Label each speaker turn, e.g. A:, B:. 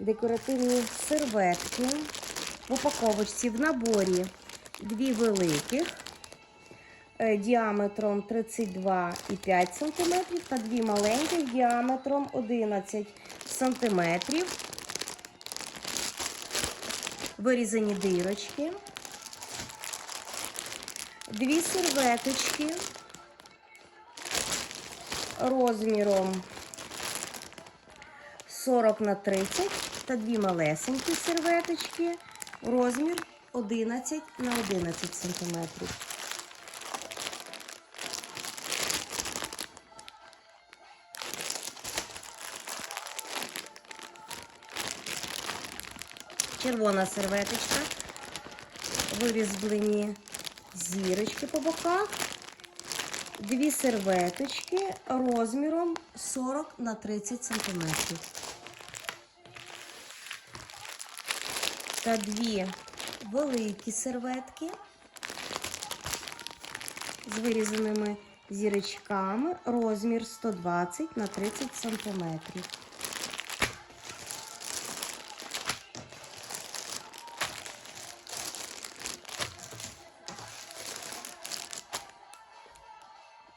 A: декоративні серветки в упаковочці в наборі дві великих е, діаметром 32,5 см та дві маленьких діаметром 11 см. Вирізані дирочки, дві серветочки розміром 40 на 30 та дві малесенькі серветочки, розмір 11 на 11 сантиметрів. Червона серветочка, вирізблені зірочки по боках, дві серветочки розміром 40 на 30 сантиметрів. Та дві великі серветки з вирізаними зірочками, розмір 120 на 30 сантиметрів.